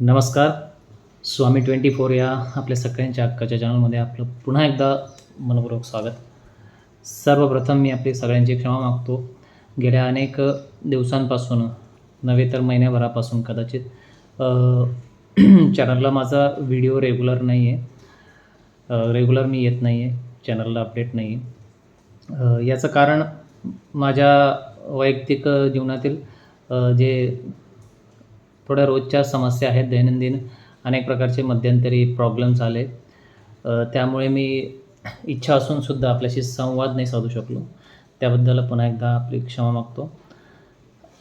नमस्कार. स्वामी twenty four या आपल्या सगळ्यांच्या हक्काच्या चॅनलमध्ये आपलं पुन्हा एकदा मनपूर्वक स्वागत. सर्वप्रथम मी आपली सगळ्यांची क्षमा मागतो. गेल्या अनेक दिवसांपासून नव्हे तर महिन्याभरापासून कदाचित चॅनलला माझा व्हिडिओ रेग्युलर नाही आहे. रेग्युलर मी येत नाही आहे. चॅनलला अपडेट नाही आहे. याचं कारण माझ्या वैयक्तिक जीवनातील जे थोड्या रोजच्या समस्या आहेत दैनंदिन अनेक प्रकारचे मध्यंतरी प्रॉब्लेम्स आले. त्यामुळे मी इच्छा असूनसुद्धा आपल्याशी संवाद नाही साधू शकलो. त्याबद्दल पुन्हा एकदा आपली क्षमा मागतो.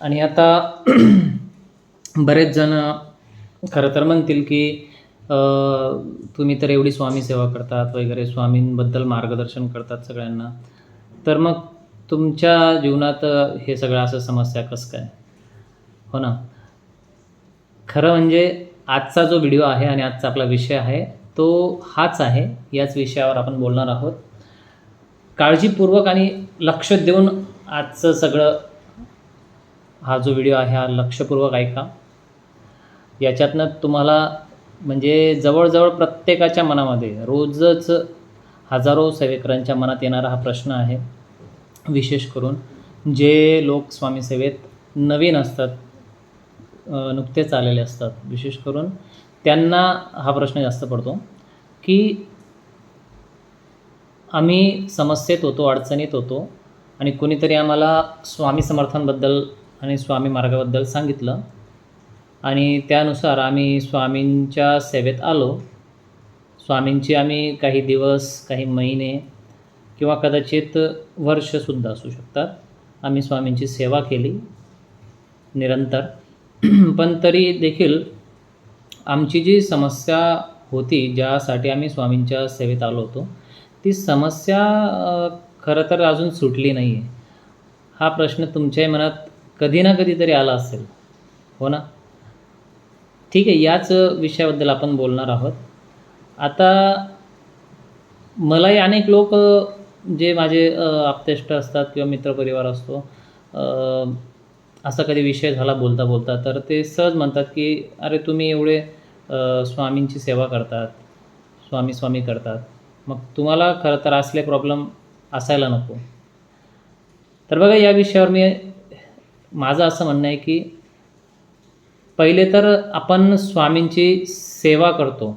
आणि आता बरेच जण खरं तर म्हणतील की तुम्ही तर एवढी स्वामी सेवा करतात वगैरे स्वामींबद्दल मार्गदर्शन करतात सगळ्यांना. तर मग तुमच्या जीवनात हे सगळं असं समस्या कसं काय? हो ना? खरं म्हणजे आजचा जो व्हिडिओ आहे आणि आजचा आपला विषय आहे तो हाच आहे. याच विषयावर आपण बोलणार आहोत. काळजीपूर्वक आणि लक्ष देऊन आजचं सगळं हा जो व्हिडिओ आहे हा लक्षपूर्वक ऐका. याच्यातनं तुम्हाला म्हणजे जवळजवळ प्रत्येकाच्या मनामध्ये रोजच हजारो सेवेकरांच्या मनात येणारा हा प्रश्न आहे. विशेष करून जे लोक स्वामी सेवेत नवीन असतात नुकतेच आलेले असतात. विशेष करून त्यांना हा प्रश्न जास्त पडतो की आम्ही समस्येत होतो अडचणीत होतो आणि कोणीतरी आम्हाला स्वामी समर्थांबद्दल आणि स्वामी मार्गाबद्दल सांगितलं आणि त्यानुसार आम्ही स्वामींच्या सेवेत आलो. स्वामींची आम्ही काही दिवस काही महिने किंवा कदाचित वर्षसुद्धा असू शकतात. आम्ही स्वामींची सेवा केली निरंतर. पण तरी देखील आमची जी समस्या होती ज्यासाठी आम्ही स्वामींच्या सेवेत आलो होतो ती समस्या खरं तर अजून सुटली नाही आहे हा प्रश्न तुमच्याही मनात कधी ना कधीतरी आला असेल. हो ना? ठीक आहे याच विषयाबद्दल आपण बोलणार आहोत. आता मलाही अनेक लोक जे माझे आप्तेष्ट असतात किंवा मित्रपरिवार असतो असा कधी विषय झाला बोलता बोलता तर ते सहज म्हणतात की अरे तुम्ही एवढे स्वामींची सेवा करतात स्वामी स्वामी करतात. मग तुम्हाला खरं तर असले प्रॉब्लेम असायला नको. तर बघा या विषयावर मी माझं असं म्हणणं आहे की पहिले तर आपण स्वामींची सेवा करतो.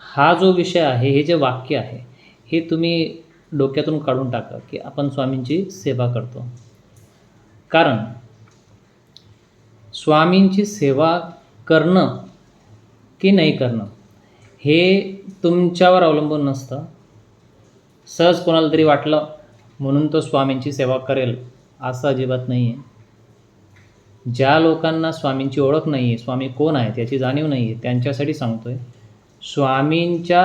हा जो विषय आहे हे जे वाक्य आहे हे तुम्ही डोक्यातून काढून टाका की आपण स्वामींची सेवा करतो. कारण स्वामींची सेवा करणं की नाही करणं हे तुमच्यावर अवलंबून नसतं. सहज कोणाला तरी वाटलं म्हणून तो स्वामींची सेवा करेल असं अजिबात नाही आहे ज्या लोकांना स्वामींची ओळख नाही आहे स्वामी कोण आहेत याची जाणीव नाही आहे त्यांच्यासाठी सांगतो आहे स्वामींच्या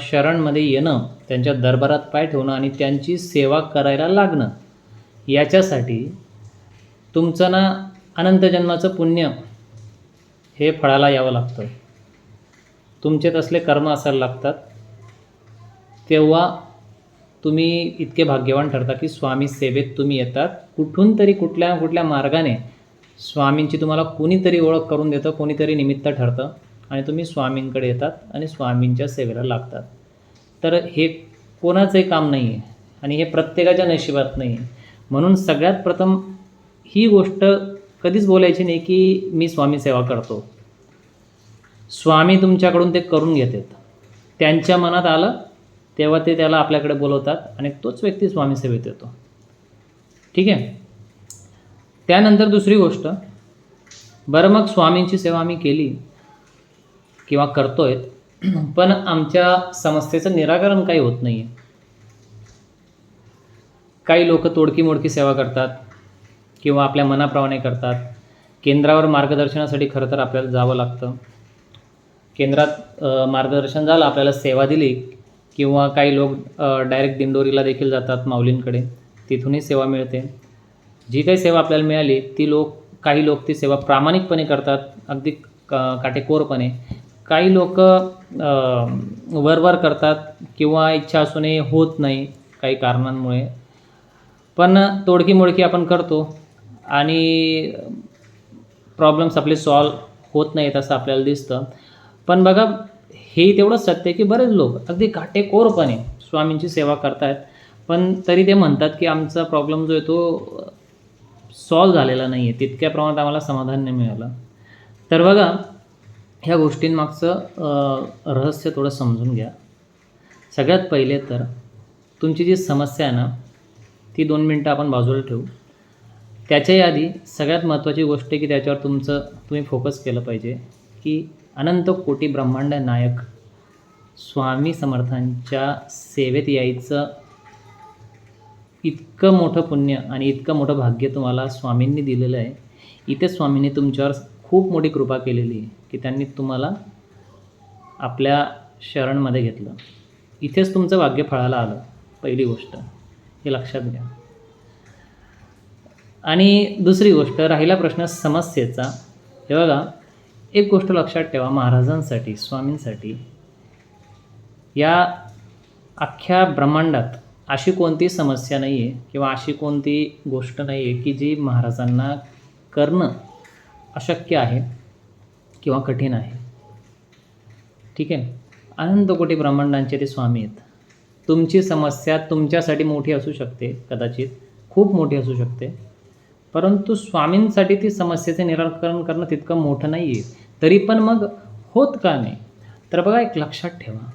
शरणमध्ये येणं त्यांच्या दरबारात पाय ठेवणं आणि त्यांची सेवा करायला लागणं याच्यासाठी तुमचं ना अनंत जन्माचं पुण्य हे फळाला यावं लागतं. तुमचे तसले कर्म असायला लागतात. तेव्हा तुम्ही इतके भाग्यवान ठरता की स्वामी सेवेत तुम्ही येतात. कुठून तरी कुठल्या कुठल्या मार्गाने स्वामींची तुम्हाला कोणीतरी ओळख करून देतं कोणीतरी निमित्त ठरतं आणि तुम्ही स्वामींकडे येतात आणि स्वामींच्या सेवेला लागतात. तर हे कोणाचंही काम नाही आहे आणि हे प्रत्येकाच्या नशिबात नाही आहे म्हणून सगळ्यात प्रथम ही गोष्ट कधीच बोलायची नाही की मी स्वामी सेवा करतो. स्वामी तुमच्याकडून ते करून घेतात. त्यांच्या मनात आलं तेव्हा ते त्याला आपल्याकडे बोलवतात आणि तोच व्यक्ती स्वामी सेवेत येतो. ठीक आहे? त्यानंतर दुसरी गोष्ट बरं मग स्वामींची सेवा आम्ही केली किंवा करतोय पण आमच्या समस्येचं निराकरण काही होत नाही आहे काही लोक तोडकी मोडकी सेवा करतात किंवा आपल्या मनाप्रमाणे करतात. केंद्रावर मार्गदर्शनासाठी खरं तर आपल्याला जावं लागतं. केंद्रात मार्गदर्शन झालं आपल्याला सेवा दिली किंवा काही लोक डायरेक्ट दिंडोरीला देखील जातात माऊलींकडे. तिथूनही सेवा मिळते. जी काही सेवा आपल्याला मिळाली ती लोक काही लोक ती सेवा प्रामाणिकपणे करतात अगदी का काटेकोरपणे. काही लोक वरवर करतात किंवा इच्छा असूनही होत नाही काही कारणांमुळे. पण तोडकी मोडकी आपण करतो आणि प्रॉब्लेम्स आपले सॉल्व होत नाहीत असं आपल्याला दिसतं. पण बघा हे तेवढंच सत्य आहे की बरेच लोक अगदी काटेकोरपणे स्वामींची सेवा करतायत. पण तरी ते म्हणतात की आमचा प्रॉब्लेम जो आहे तो सॉल्व झालेला नाही आहे तितक्या प्रमाणात आम्हाला समाधान नाही मिळालं. तर बघा ह्या गोष्टींमागचं रहस्य थोडं समजून घ्या. सगळ्यात पहिले तर तुमची जी समस्या आहे ना ती दोन मिनटं आपण बाजूला ठेवू. त्याच्याही आधी सगळ्यात महत्त्वाची गोष्ट आहे की त्याच्यावर तुमचं तुम्ही फोकस केलं पाहिजे की अनंत कोटी ब्रह्मांड नायक स्वामी समर्थांच्या सेवेत यायचं इतकं मोठं पुण्य आणि इतकं मोठं भाग्य तुम्हाला स्वामींनी दिलेलं आहे. इथे स्वामींनी तुमच्यावर खूप मोठी कृपा केलेली आहे की त्यांनी तुम्हाला आपल्या शरणमध्ये घेतलं. इथेच तुमचं भाग्य फळाला आलं पहिली गोष्ट. हे लक्षात घ्या. आणि दुसरी गोष्ट राहिला प्रश्न समस्येचा. हे बघा एक गोष्ट लक्षात ठेवा महाराजांसाठी स्वामींसाठी. या अख्ख्या ब्रह्मांडात अशी कोणती समस्या नाही आहे किंवा अशी कोणती गोष्ट नाही आहे की जी महाराजांना करणं अशक्य आहे किंवा कठीण आहे. ठीक आहे? अनंत कोटी ब्रह्मांडांचे ते स्वामी आहेत. तुमची समस्या तुमच्यासाठी मोठी असू शकते कदाचित खूप मोठी असू शकते. परंतु स्वामींसाठी ती समस्येचे निराकरण करणं तितकं मोठं नाही आहे तरी पण मग होत का नाही? तर बघा एक लक्षात ठेवा.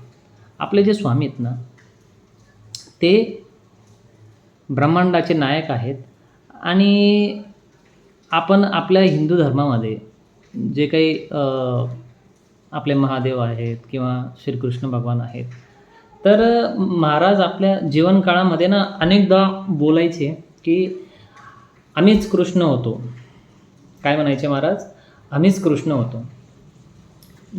आपले जे स्वामी आहेत ना ते ब्रह्मांडाचे नायक आहेत आणि आपण आपल्या हिंदू धर्मामध्ये जे काही आपले महादेव आहेत किंवा श्रीकृष्ण भगवान आहेत तर महाराज आपल्या जीवनकाळामध्ये ना अनेकदा बोलायचे की आम्हीच कृष्ण होतो. काय म्हणायचे महाराज? आम्हीच कृष्ण होतो.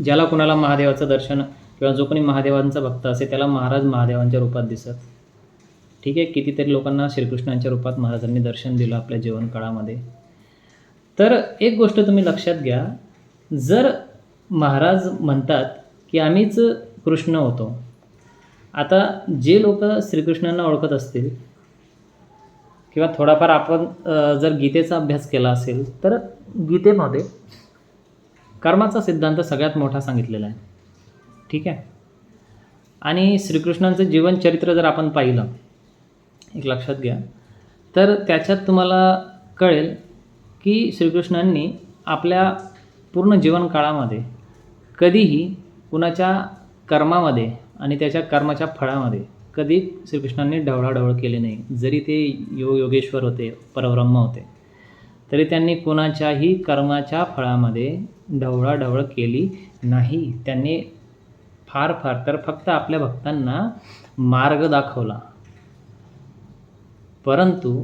ज्याला कुणाला महादेवाचं दर्शन किंवा जो कोणी महादेवांचा भक्त असेल त्याला महाराज महादेवांच्या रूपात दिसत. ठीक आहे? कितीतरी लोकांना श्रीकृष्णांच्या रूपात महाराजांनी दर्शन दिलं आपल्या जीवनकाळामध्ये. तर एक गोष्ट तुम्ही लक्षात घ्या. जर महाराज म्हणतात की आम्हीच कृष्ण होतो. आता जे लोक श्रीकृष्णांना ओळखत असतील किंवा थोडाफार आपण जर गीतेचा अभ्यास केला असेल तर गीतेमध्ये कर्माचा सिद्धांत सगळ्यात मोठा सांगितलेला आहे. ठीक आहे? आणि श्रीकृष्णांचं जीवनचरित्र जर आपण पाहिलं एक लक्षात घ्या तर त्याच्यात तुम्हाला कळेल की श्रीकृष्णांनी आपल्या पूर्ण जीवनकाळामध्ये कधीही कुणाच्या कर्मामध्ये आणि त्याच्या कर्माच्या फळामध्ये. कधी श्रीकृष्णांनी ढवळाढवळ केली नाही. जरी ते योग योगेश्वर होते परब्रह्म होते तरी त्यांनी कोणाच्याही कर्माच्या फळामध्ये ढवळाढवळ केली नाही. त्यांनी फार फार तर फक्त आपल्या भक्तांना मार्ग दाखवला. परंतु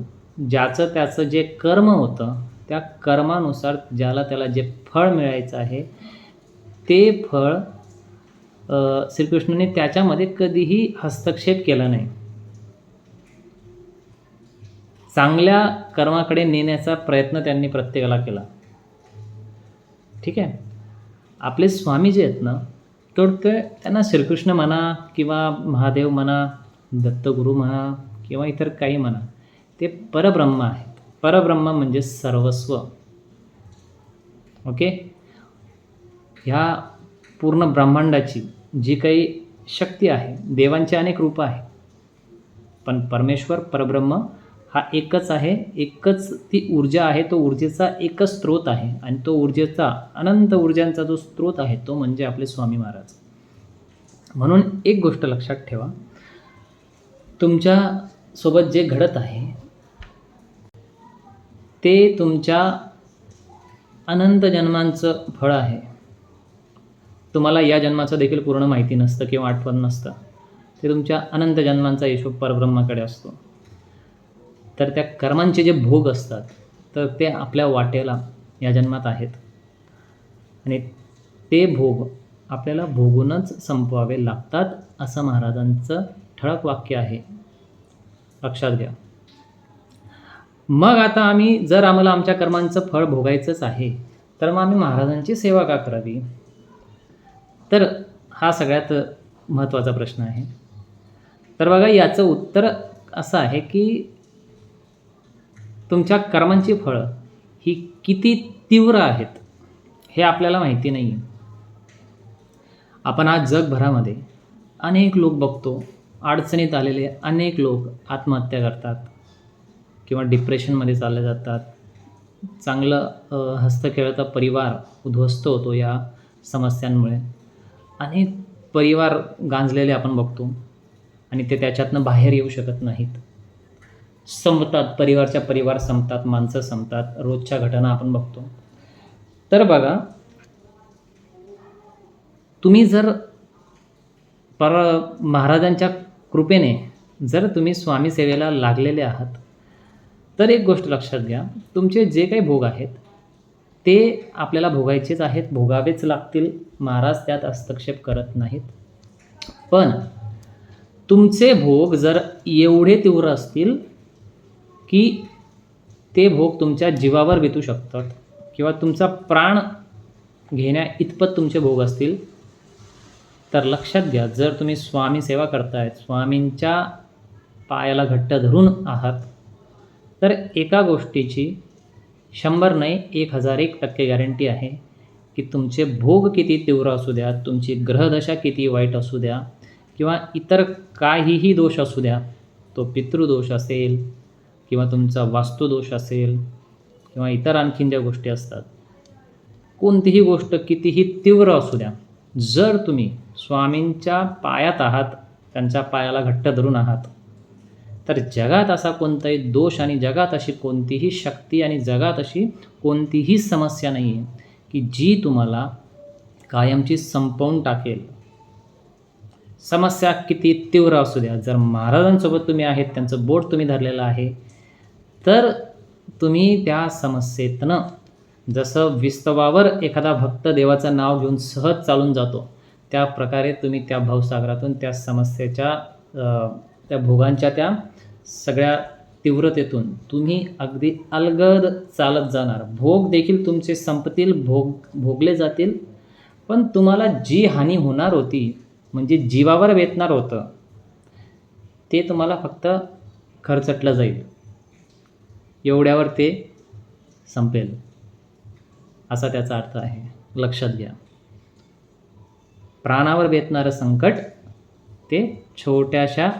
ज्याचं त्याचं जे कर्म होतं त्या कर्मानुसार ज्याला त्याला जे फळ मिळायचं आहे ते फळ श्रीकृष्णाने त्याच्यामध्ये कधीही हस्तक्षेप केला नाही. चांगल्या कर्माकडे नेण्याचा प्रयत्न त्यांनी प्रत्येकाला केला. ठीक आहे? आपले स्वामी जे आहेत ना तर ते त्यांना श्रीकृष्ण म्हणा किंवा महादेव म्हणा दत्तगुरू म्हणा किंवा इतर काही म्हणा ते परब्रह्म आहेत. परब्रह्म म्हणजे सर्वस्व. ओके? ह्या पूर्ण ब्रह्मांडाची जी काही शक्ती आहे देवांचे अनेक रूपं आहे. पण परमेश्वर परब्रह्म हा एकच आहे एकच ती ऊर्जा आहे तो ऊर्जेचा एकच स्रोत आहे आणि तो ऊर्जेचा अनंत ऊर्जांचा जो स्रोत आहे तो म्हणजे आपले स्वामी महाराज. म्हणून एक गोष्ट लक्षात ठेवा. तुमच्यासोबत जे घडत आहे ते तुमच्या अनंत जन्मांचं फळ आहे. तुम्हाला या जन्माचं देखील पूर्ण माहिती नसतं किंवा आठवण नसतं. ते तुमच्या अनंत जन्मांचा हिशोब परब्रह्माकडे असतो. तर त्या कर्मांचे जे भोग असतात तर ते आपल्या वाटेला या जन्मात आहेत. आणि ते भोग आपल्याला भोगूनच संपवावे लागतात असं महाराजांचं ठळक वाक्य आहे. लक्षात घ्या. मग आता आम्ही जर आम्हाला आमच्या कर्मांचं फळ भोगायचंच आहे तर मग आम्ही महाराजांची सेवा का करावी? तर हा सगळ्यात महत्त्वाचा प्रश्न आहे. तर बघा याचं उत्तर असं आहे की तुमच्या कर्मांची फळं ही किती तीव्र आहेत हे आपल्याला माहिती नाही आहे आपण आज जगभरामध्ये अनेक लोक बघतो अडचणीत आलेले अनेक लोक आत्महत्या करतात किंवा डिप्रेशनमध्ये चालले जातात. चांगलं हस्तखेळता परिवार उद्ध्वस्त होतो या समस्यांमुळे. अनेक परिवार गांजलेले आपण बघतो आणि ते त्याच्यातनं बाहेर येऊ शकत नाहीत. संपतात परिवारच्या परिवार संपतात माणसं संपतात रोजच्या घटना आपण बघतो. तर बघा तुम्ही जर पर महाराजांच्या कृपेने जर तुम्ही स्वामी सेवेला लागलेले आहात तर एक गोष्ट लक्षात घ्या तुमचे जे काही भोग आहेत ते आपल्याला भोगायचेच आहेत भोगावेच लागतील. महाराज त्यात हस्तक्षेप करत नाहीत. पण तुमचे भोग जर एवढे तीव्र असतील की ते भोग तुमच्या जीवावर बितू शकतात किंवा तुमचा प्राण घेण्या इतपत तुमचे भोग असतील तर लक्षात घ्या जर तुम्ही स्वामी सेवा करतायत स्वामींच्या पायाला घट्ट धरून आहात तर एका गोष्टीची शंभर नाही एक हजार एक टक्के गॅरंटी आहे की तुमचे भोग किती तीव्र असू द्या तुमची ग्रहदशा किती वाईट असू द्या किंवा इतर काहीही दोष असू द्या तो पितृदोष असेल किंवा तुमचा वास्तुदोष असेल किंवा इतर आणखीन ज्या गोष्टी असतात कोणतीही गोष्ट कितीही तीव्र असू द्या जर तुम्ही स्वामींच्या पायात आहात त्यांच्या पायाला घट्ट धरून आहात तर जगात असा कोणताही दोष आणि जगात अशी कोणतीही शक्ती आणि जगात अशी कोणतीही समस्या नाही आहे की जी तुम्हाला कायमची संपवून टाकेल. समस्या किती तीव्र असू द्या. जर महाराजांसोबत तुम्ही आहेत त्यांचं बोट तुम्ही धरलेलं आहे तर तुम्ही त्या समस्येतनं जसं विस्तवावर एखादा भक्त देवाचं नाव घेऊन सहज चालून जातो त्या प्रकारे तुम्ही त्या भावसागरातून त्या समस्येच्या त्या भोगांच्या त्या सगळ्या तीव्रतेतून तुम्ही अगदी अलगद चालत जाणार. भोग देखील तुमचे संपतील भोग भोगले जातील. पण तुम्हाला जी हानी होणार होती म्हणजे जीवावर वेतणार होतं ते तुम्हाला फक्त खरचटलं जाईल. एवढ्यावर ते संपेल. असा त्याचा अर्थ आहे. लक्षात घ्या. प्राणावर बेतणारं संकट ते छोट्याशा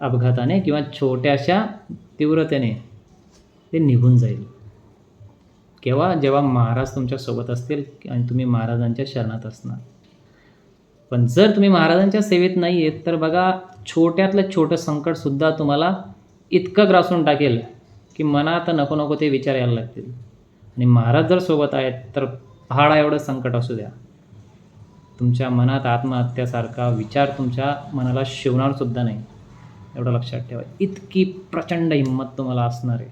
अपघाताने किंवा छोट्याशा तीव्रतेने ते निघून जाईल. केव्हा? जेव्हा महाराज तुमच्यासोबत असतील आणि तुम्ही महाराजांच्या शरणात असणार. पण जर तुम्ही महाराजांच्या सेवेत नाही आहेत तर बघा छोट्यातलं छोटं संकटसुद्धा तुम्हाला इतकं ग्रासून टाकेल की मनात नको नको ते विचार यायला लागतील. आणि महाराज जर सोबत आहेत तर पहाडा एवढं संकट असू द्या. तुमच्या मनात आत्महत्यासारखा विचार तुमच्या मनाला शिवणारसुद्धा नाही. एवढं लक्षात ठेवा. इतकी प्रचंड हिंमत तुम्हाला असणार आहे.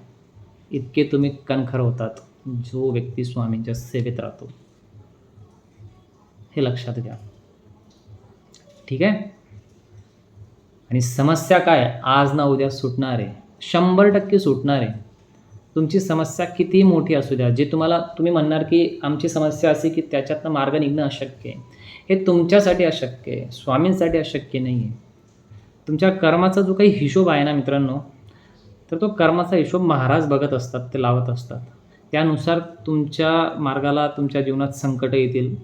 इतके तुम्ही कणखर होतात जो व्यक्ती स्वामींच्या सेवेत राहतो. हे लक्षात घ्या. ठीक आहे? आणि समस्या काय? आज ना उद्या सुटणार आहे. शंभर टक्के सुटणार आहे. तुमची समस्या किती मोठी असू द्या जे तुम्हाला तुम्ही म्हणणार की आमची समस्या अशी की त्याच्यातनं मार्ग निघणं अशक्य आहे. हे तुमच्यासाठी अशक्य आहे. स्वामींसाठी अशक्य नाही आहे तुमच्या कर्माचा जो काही हिशोब आहे ना मित्रांनो तर तो कर्माचा हिशोब महाराज बघत असतात ते लावत असतात. त्यानुसार तुमच्या मार्गाला तुमच्या जीवनात संकट येतील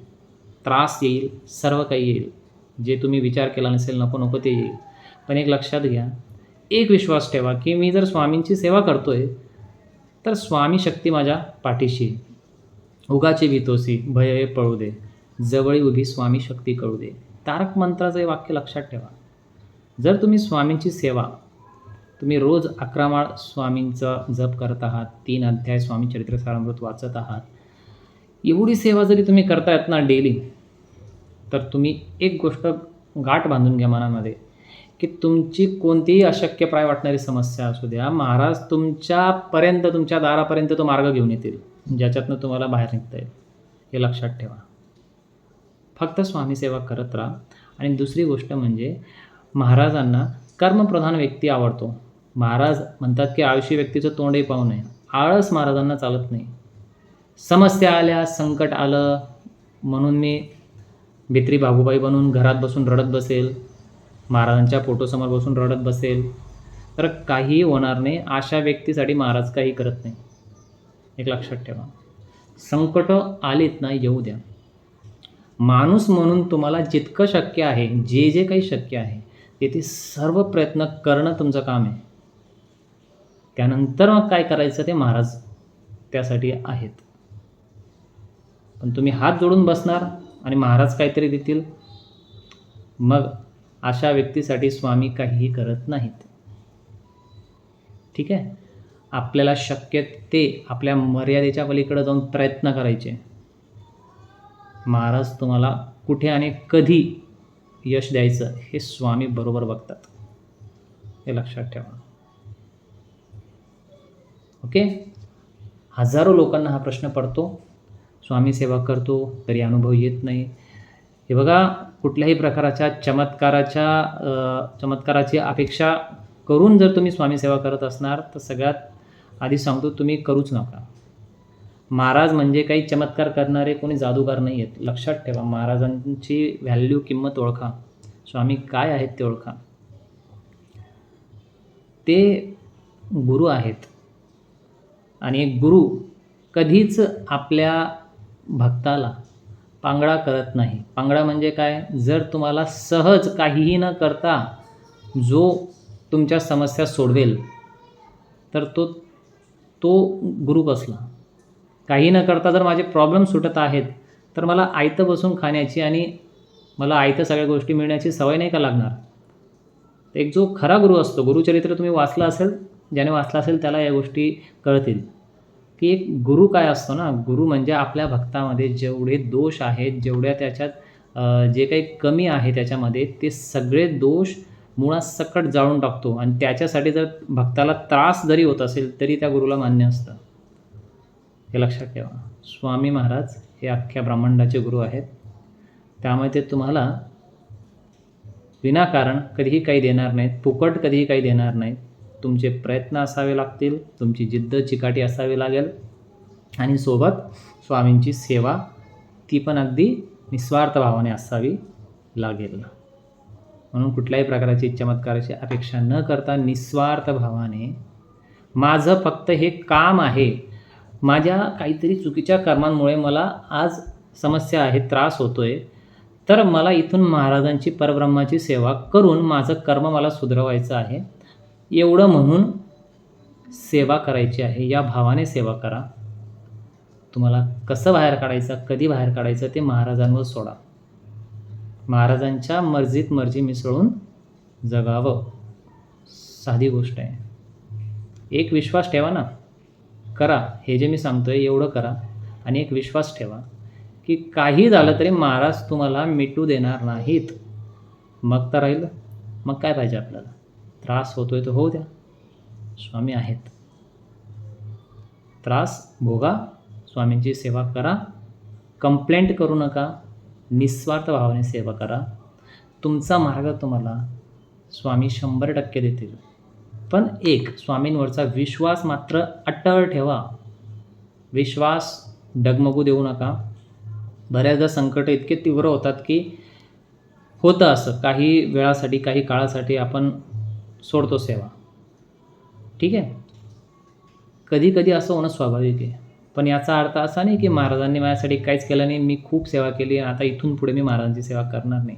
त्रास येईल सर्व काही येईल. जे तुम्ही विचार केला नसेल नको नको ते येईल. पण एक लक्षात घ्या एक विश्वास ठेवा की मी जर स्वामींची सेवा करतो आहे तर स्वामी शक्ती माझ्या पाठीशी उगाचे उगाची भीतोसी भय पळू दे. जवळी उभी स्वामी शक्ती कळू दे. तारक मंत्राचं हे वाक्य लक्षात ठेवा. जर तुम्ही स्वामींची सेवा तुम्ही रोज अकरा माळ स्वामींचा जप करत आहात तीन अध्याय स्वामी चरित्र सारामृत वाचत आहात एवढी सेवा जरी तुम्ही करतायत ना डेली तर तुम्ही एक गोष्ट गाठ बांधून घ्या मनामध्ये की तुमची कोणतीही अशक्यप्राय वाटणारी समस्या असू द्या महाराज तुमच्यापर्यंत तुमच्या दारापर्यंत तो मार्ग घेऊन येतील ज्याच्यातनं तुम्हाला बाहेर निघता येईल हे लक्षात ठेवा. फक्त स्वामी सेवा करत राहा. आणि दुसरी गोष्ट म्हणजे महाराजांना कर्मप्रधान व्यक्ती आवडतो. महाराज म्हणतात की आळशी व्यक्तीचं तोंडही पाहू नये. आळस महाराजांना चालत नाही. समस्या आल्या संकट आलं म्हणून मी भित्री बाबूबाई बनून घरात बसून रडत बसेल. महाराजांच्या फोटोसमोर बसून रडत बसेल. तर काहीही होणार नाही अशा व्यक्तीसाठी महाराज काही करत नाही. एक लक्षात ठेवा. संकटं आलीत ना येऊ द्या. माणूस म्हणून तुम्हाला जितकं शक्य आहे जे जे काही शक्य आहे येथे सर्व प्रयत्न करणं तुमचं काम आहे. त्यानंतर मग काय करायचं ते महाराज त्यासाठी आहेत. पण तुम्ही हात जोडून बसणार आणि महाराज काहीतरी देतील. मग अशा व्यक्तीसाठी स्वामी काहीही करत नाहीत. ठीक आहे? आपल्याला शक्य ते आपल्या मर्यादेच्या पलीकडे जाऊन प्रयत्न करायचे. महाराज तुम्हाला कुठे आणि कधी यश द्यायचं हे स्वामी बरोबर बघतात. हे लक्षात ठेवा. ओके हजारो लोकांना हा प्रश्न पडतो. स्वामी सेवा करतो तरी अनुभव येत नाही. हे बघा कुठल्याही प्रकाराच्या चमत्काराच्या चमत्काराची अपेक्षा करून जर तुम्ही स्वामी सेवा करत असणार तर सगळ्यात आधी सांगतो तुम्ही करूच नका. महाराज म्हणजे काही चमत्कार करणारे कोणी जादूगार नाही आहेत लक्षात ठेवा महाराजांची व्हॅल्यू किंमत ओळखा. स्वामी काय आहेत ते ओळखा. ते गुरु आहेत. आणि एक गुरु कधीच आपल्या भक्ताला पांगडा करत नाही. पांगडा म्हणजे काय? जर तुम्हाला सहज काहीही न करता जो तुमच्या समस्या सोडवेल तर तो तो गुरु कसला काही न करता जर माझे प्रॉब्लेम सुटत आहेत तर मला आयतं बसून खाण्याची आणि मला आयतं सगळ्या गोष्टी मिळण्याची सवय नाही का लागणार? एक जो खरा गुरु असतो गुरुचरित्र तुम्ही वाचलं असेल ज्याने वाचलं असेल त्याला या गोष्टी कळतील. की एक गुरु काय असतो ना गुरु म्हणजे आपल्या भक्तामध्ये जेवढे दोष आहेत जेवढ्या त्याच्यात जे काही कमी आहे त्याच्यामध्ये ते सगळे दोष मुळात सकट जाळून टाकतो. आणि त्याच्यासाठी जर भक्ताला त्रास जरी होत असेल तरी त्या गुरुला मान्य असतं. हे लक्षात ठेवा. स्वामी महाराज हे अख्ख्या ब्रह्मांडाचे गुरु आहेत. त्यामुळे ते तुम्हाला विनाकारण कधीही काही देणार नाहीत. फुकट कधीही काही देणार नाहीत. तुमचे प्रयत्न असावे लागतील. तुमची जिद्द चिकाटी असावी लागेल. आणि सोबत स्वामींची सेवा ती पण अगदी निस्वार्थ भावाने असावी लागेल. म्हणून कुठल्याही प्रकारची चमत्काराची अपेक्षा न करता निस्वार्थ भावाने माझं फक्त हे काम आहे. माझ्या काहीतरी चुकीच्या कर्मांमुळे मला आज समस्या आहे त्रास होतो आहे तर मला इथून महाराजांची परब्रह्माची सेवा करून माझं कर्म मला सुधरवायचं आहे. एवढं म्हणून सेवा करायची आहे. या भावाने सेवा करा. तुम्हाला कसं बाहेर काढायचं कधी बाहेर काढायचं ते महाराजांवर सोडा. महाराजांच्या मर्जीत मर्जी मिसळून जगावं. साधी गोष्ट आहे. एक विश्वास ठेवा ना. करा. हे जे मी सांगतोय एवढं करा आणि एक विश्वास ठेवा की काही झालं तरी महाराज तुम्हाला मिटू देणार नाहीत. मग तर राहिलं. मग काय पाहिजे आपल्याला? त्रास होतोय तो होऊ द्या. स्वामी आहेत. त्रास भोगा. स्वामींची सेवा करा. कंप्लेंट करू नका. निस्वार्थ भावाने सेवा करा. तुमचा मार्ग तुम्हाला स्वामी शंभर टक्के देतील. पण एक स्वामींवरचा विश्वास मात्र अट्टळ ठेवा. विश्वास डगमगू देऊ नका. बऱ्याचदा संकट इतके तीव्र होतात की होतं असं. काही वेळासाठी काही काळासाठी आपण सोडतो सेवा. ठीक आहे? कधी कधी असं होणं स्वाभाविक आहे. पण याचा अर्थ असा नाही की महाराजांनी माझ्यासाठी काहीच केलं नाही. मी खूप सेवा केली आणि आता इथून पुढे मी महाराजांची सेवा करणार नाही.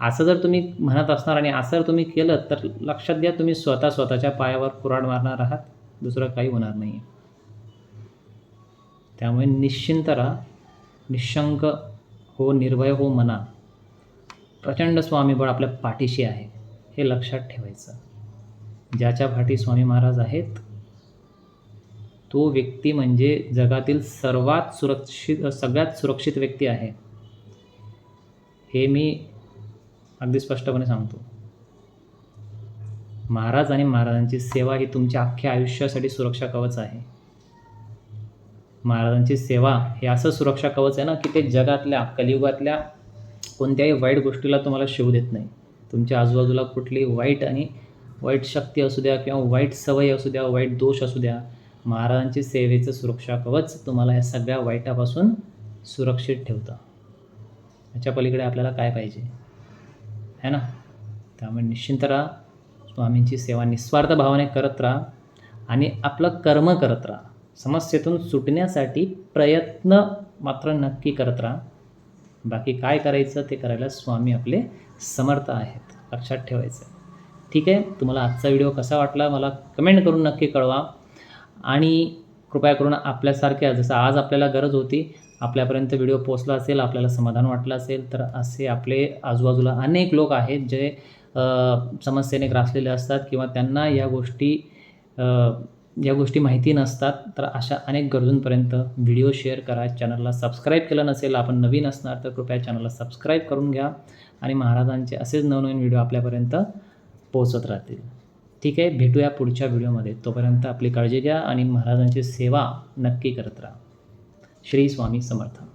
असं जर तुम्ही म्हणत असणार आणि असं जर तुम्ही केलं तर लक्षात द्या तुम्ही स्वतः स्वतःच्या पायावर कुराड मारणार आहात. दुसरं काही होणार नाही त्यामुळे निश्चिंत राहा. निशंक हो निर्भय हो मना. प्रचंड स्वामीबळ आपल्या पाठीशी आहे. हे लक्षात ठेवायचं. ज्याच्या पाठी स्वामी महाराज आहेत तो व्यक्ती म्हणजे जगातील सर्वात सुरक्षित सगळ्यात सुरक्षित व्यक्ती आहे. हे मी अगदी स्पष्टपणे सांगतो. महाराज आणि महाराजांची सेवा ही तुमच्या अख्ख्या आयुष्यासाठी सुरक्षा कवच आहे. महाराजांची सेवा हे असं सुरक्षा कवच आहे ना की ते जगातल्या कलियुगातल्या कोणत्याही वाईट गोष्टीला तुम्हाला शिव देत नाही. तुमच्या आजूबाजूला कुठली वाईट आणि वाईट शक्ती असू द्या किंवा वाईट सवयी असू द्या वाईट दोष असू द्या महाराजांची सेवेचं सुरक्षा कवच तुम्हाला या सगळ्या वाईटापासून सुरक्षित ठेवतं. याच्या पलीकडे आपल्याला काय पाहिजे? है ना? त्यामुळे निश्चिंत राहा स्वामींची सेवा निस्वार्थ भावाने करत राहा आणि आपलं कर्म करत राहा. समस्येतून सुटण्यासाठी प्रयत्न मात्र नक्की करत राहा. बाकी काय करायचं ते करायला स्वामी आपले समर्थ आहेत लक्षात ठेवायचं. ठीक आहे? तुम्हाला आजचा व्हिडिओ कसा वाटला मला कमेंट करून नक्की कळवा. आणि कृपया करून आपल्यासारख्या जसं आज आपल्याला गरज होती आपल्यापर्यंत व्हिडिओ पोचला असेल आपल्याला समाधान वाटलं असेल तर असे आपले आजूबाजूला अनेक लोक आहेत जे समस्येने ग्रासलेले असतात किंवा त्यांना या गोष्टी या गोष्टी माहिती नसतात तर अशा अनेक गरजूंपर्यंत व्हिडिओ शेअर करा. चॅनलला सबस्क्राईब केलं नसेल आपण नवीन असणार तर कृपया चॅनलला सबस्क्राईब करून घ्या आणि महाराजांचे असेच नवनवीन व्हिडिओ आपल्यापर्यंत पोहोचत राहतील. ठीक आहे भेटूया पुढच्या व्हिडिओमध्ये. तोपर्यंत आपली काळजी घ्या आणि महाराजांची सेवा नक्की करत राहा. श्री स्वामी समर्थ।